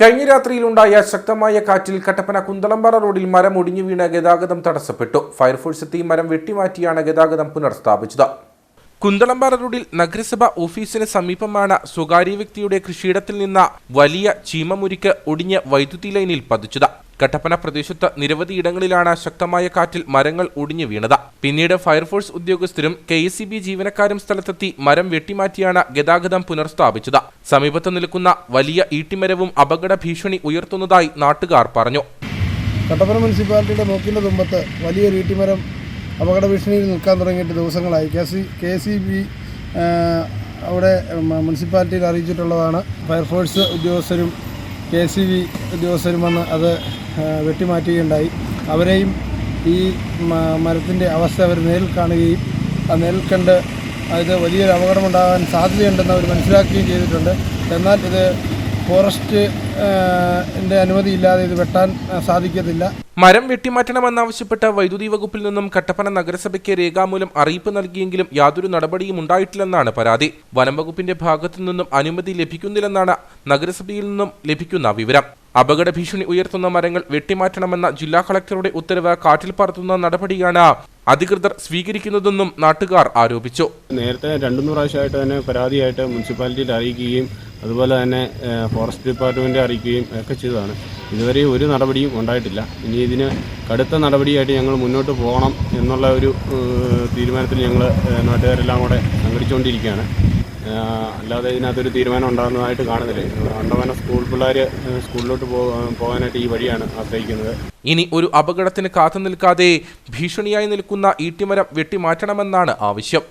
കഴിഞ്ഞ രാത്രിയിലുണ്ടായ ശക്തമായ കാറ്റിൽ കട്ടപ്പന കുന്തളമ്പാറ റോഡിൽ മരം ഒടിഞ്ഞു വീണ് ഗതാഗതം തടസ്സപ്പെട്ടു. ഫയർഫോഴ്സ് എത്തി മരം വെട്ടിമാറ്റിയാണ് ഗതാഗതം പുനഃസ്ഥാപിച്ചത്. കുന്തളമ്പാറ റോഡിൽ നഗരസഭ ഓഫീസിന് സമീപമാണ് സ്വകാര്യ വ്യക്തിയുടെ കൃഷിയിടത്തിൽ നിന്ന് വലിയ ചീമമുരിക്ക് ഒടിഞ്ഞ് വൈദ്യുതി ലൈനിൽ പതിച്ചത്. കട്ടപ്പന പ്രദേശത്ത് നിരവധി ഇടങ്ങളിലാണ് ശക്തമായ കാറ്റിൽ മരങ്ങൾ ഒടിഞ്ഞു വീണത്. പിന്നീട് ഫയർഫോഴ്സ് ഉദ്യോഗസ്ഥരും കെ എസ് ജീവനക്കാരും സ്ഥലത്തെത്തി മരം വെട്ടിമാറ്റിയാണ് ഗതാഗതം പുനഃസ്ഥാപിച്ചത് സമീപത്ത് നിൽക്കുന്ന വലിയ ഈട്ടിമരവും അപകട ഭീഷണി ഉയർത്തുന്നതായി നാട്ടുകാർ പറഞ്ഞു. കട്ടപ്പന മുനിസിപ്പാലിറ്റിയുടെ മൂക്കിന്റെ തുമ്പത്ത് വലിയൊരു ഈട്ടിമരം അപകട ഭീഷണിയിൽ നിൽക്കാൻ തുടങ്ങിയിട്ട് ദിവസങ്ങളായി. K C K C B അവിടെ മുനിസിപ്പാലിറ്റിയിൽ അറിയിച്ചിട്ടുള്ളതാണ്. ഫയർഫോഴ്സ് ഉദ്യോഗസ്ഥരും കെ സി ബി ഉദ്യോഗസ്ഥരും വന്ന് അത് വെട്ടിമാറ്റുകയുണ്ടായി. അവരെയും ഈ മരത്തിന്റെ അവസ്ഥ അവർ നേരിൽ കാണുകയും ആ നേരിൽ കണ്ട് ഇത് വലിയൊരു അപകടമുണ്ടാകാൻ സാധ്യതയുണ്ടെന്ന് അവർ മനസ്സിലാക്കുകയും ചെയ്തിട്ടുണ്ട്. എന്നാൽ ഇത് ഫോറസ്റ്റ് അനുമതി അനുമതിയില്ലാതെ ഇത് വെട്ടാൻ സാധിക്കത്തില്ല. മരം വെട്ടിമാറ്റണമെന്നാവശ്യപ്പെട്ട് വൈദ്യുതി വകുപ്പിൽ നിന്നും കട്ടപ്പന നഗരസഭയ്ക്ക് രേഖാമൂലം അറിയിപ്പ് നൽകിയെങ്കിലും യാതൊരു നടപടിയും ഉണ്ടായിട്ടില്ലെന്നാണ് പരാതി. വനം വകുപ്പിന്റെ ഭാഗത്തു നിന്നും അനുമതി ലഭിക്കുന്നില്ലെന്നാണ് നഗരസഭയിൽ നിന്നും ലഭിക്കുന്ന വിവരം. അപകട ഭീഷണി ഉയർത്തുന്ന മരങ്ങൾ വെട്ടിമാറ്റണമെന്ന ജില്ലാ കളക്ടറുടെ ഉത്തരവ് കാറ്റിൽ പറത്തുന്ന നടപടിയാണ് അധികൃതർ സ്വീകരിക്കുന്നതെന്നും നാട്ടുകാർ ആരോപിച്ചു. നേരത്തെ രണ്ടു പ്രാവശ്യമായിട്ട് തന്നെ പരാതിയായിട്ട് മുനിസിപ്പാലിറ്റിയിൽ അറിയിക്കുകയും അതുപോലെ തന്നെ ഫോറസ്റ്റ് ഡിപ്പാർട്ട്മെന്റ് അറിയിക്കുകയും ഒക്കെ ചെയ്തതാണ്. ഇതുവരെ ഒരു നടപടിയും ഉണ്ടായിട്ടില്ല. ഇനി ഇതിന് കടുത്ത നടപടിയായിട്ട് ഞങ്ങൾ മുന്നോട്ട് പോകണം എന്നുള്ള ഒരു തീരുമാനത്തിൽ ഞങ്ങൾ നാട്ടുകാരെല്ലാം കൂടെ സംഘടിച്ചുകൊണ്ടിരിക്കുകയാണ്. അല്ലാതെ ഇതിനകത്തൊരു തീരുമാനം ഉണ്ടാകുന്നതായിട്ട് കാണുന്നില്ല. അണ്ടമാനം സ്കൂൾ പിള്ളേർ സ്കൂളിലോട്ട് പോകാനായിട്ട് ഈ വഴിയാണ് ആശ്രയിക്കുന്നത്. ഇനി ഒരു അപകടത്തിന് കാത്തു നിൽക്കാതെ ഭീഷണിയായി നിൽക്കുന്ന ഈട്ടിമരം വെട്ടിമാറ്റണമെന്നാണ് ആവശ്യം.